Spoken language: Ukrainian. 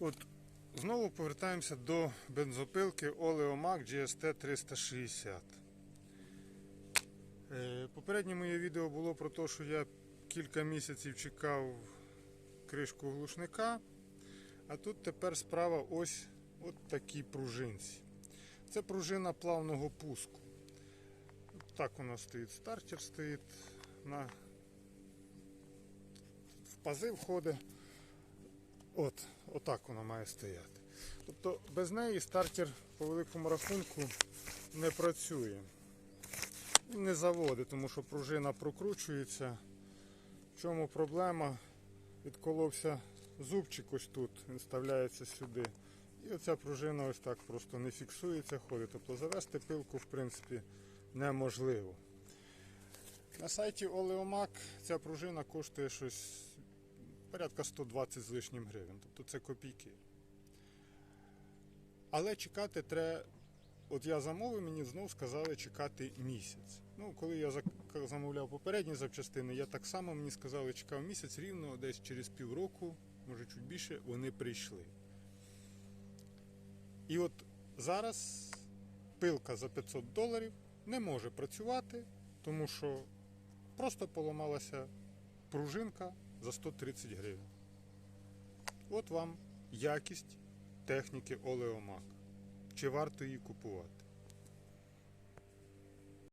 От знову повертаємося до бензопилки Oleomac GST 360. Е, Попереднє моє відео було про те, що я кілька місяців чекав кришку глушника, а тут тепер справа ось от такій пружинці. Це пружина плавного пуску. Так у нас стоїть стартер, стоїть на в пази входить. От, отак вона має стояти. Тобто без неї стартер по великому рахунку не працює. Він не заводить, тому що пружина прокручується. В чому проблема? Відколовся зубчик ось тут, він вставляється сюди. І оця пружина ось так просто не фіксується, ходить. Тобто завести пилку в принципі неможливо. На сайті Oleomac ця пружина коштує щось порядка 120 з лишнім гривень. Тобто це копійки. Але чекати треба. От я замовив, мені знову сказали чекати місяць. Ну, коли я замовляв попередні запчастини, я так само мені сказали, чекав місяць рівно десь через півроку, може чуть більше, вони прийшли. І от зараз пилка за 500 доларів не може працювати, тому що просто поламалася пружинка за 130 гривень. От вам якість техніки Олеомак. Чи варто її купувати?